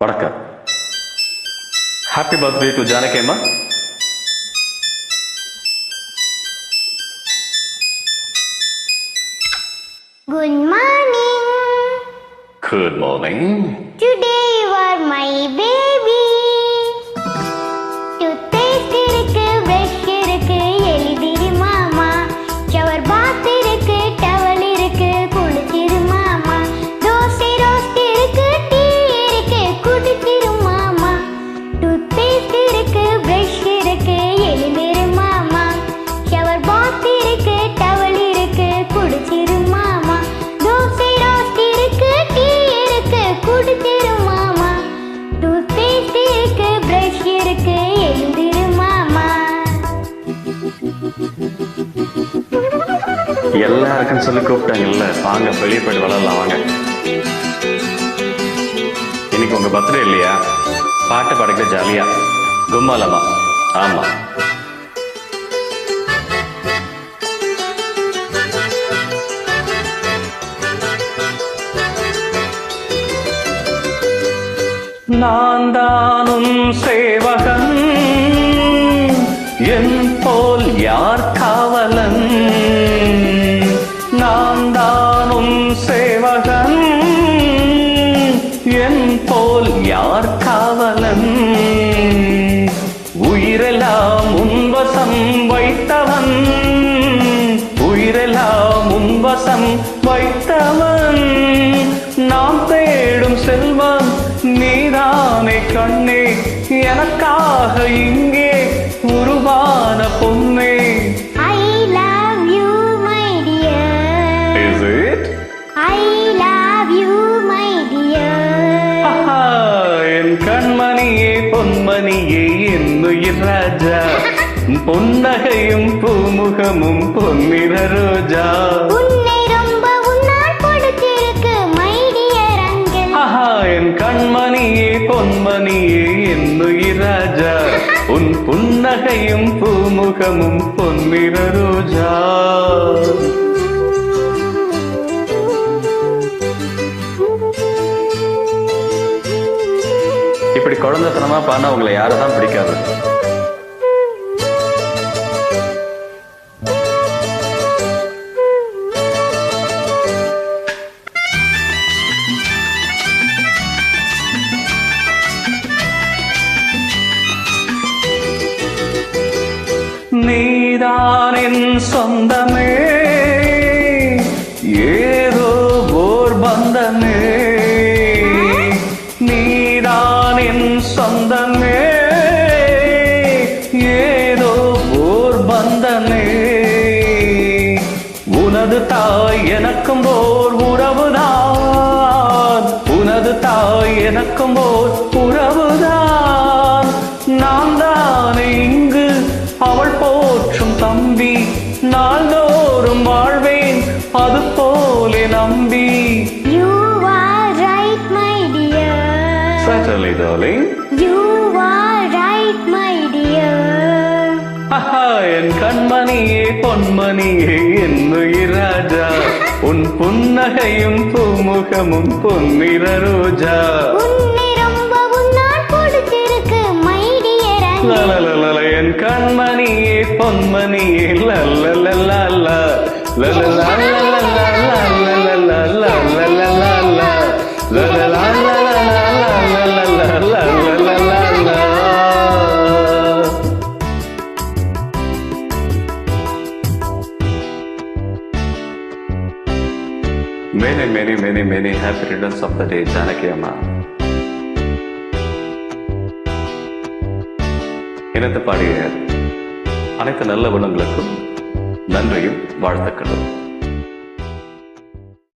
வணக்கம் happy birthday to Janakamma good morning good morning எல்லாம் இருக்குன்னு சொல்லி கூப்பிட்டாங்கல்ல. வாங்க வெளியே போய் வளரலாம் வாங்க. இன்னைக்கு உங்க பர்த்டே இல்லையா? பாட்டு படைக்க ஜாலியா. கும்மாலமா ஆமா. நான் தானும் சேவகன். போல் யார் காவலன்? நான் தானும் சேவகன். என் போல் யார் காவலன்? உயிரெல்லாம் உன்வசம் வைத்தவன். உயிரெல்லாம் உன்வசம் வைத்தவன். நாம் தேடும் செல்வம் நீதானே கண்ணே. எனக்காக இங்கே it. I love you, my dear. என் கண்மணியே பொன்மணியே என்னுயிர் ராஜா. பொன்னகையும் பூமுகமும் பொன்னிற ரோஜா. உன்னை ரொம்ப உன்னால் பிடிச்சிருக்கு my dear ஆஹா என் கண்மணியே பொன்மணியே என்னுயிர் ராஜா. உன் புன்னகையும் பூமுகமும் பொன்னிற ரோஜா. இப்படி குழந்தைத்தனமா பாடினா உங்களை யாரதான் பிடிக்காது. நீதான் என் சொந்தமே உனது தாய் எனக்கும் ஓர் உறவுதான். உனது தாய் எனக்கும் ஓர் உறவுதான். நான் தானே இங்கு அவள் போற்றும் தம்பி. நாள்தோறும் வாழ்வேன் அது போலே நம்பி Certainly, darling. என் கண்மணியே பொன்மணியே என்னுயிர் ராஜா. உன் புன்னகையும் பூமுகமும் பொன்னிற ரோஜா. என் கண்மணியே பொன்மணியே லல்ல லல்ல லல்ல many, many, many, many happy returns of the day, Janaki Amma. இனத்தை பாடிய அனைத்து நல்ல குணங்களுக்கும் நன்றியும் வாழ்த்துக்களும்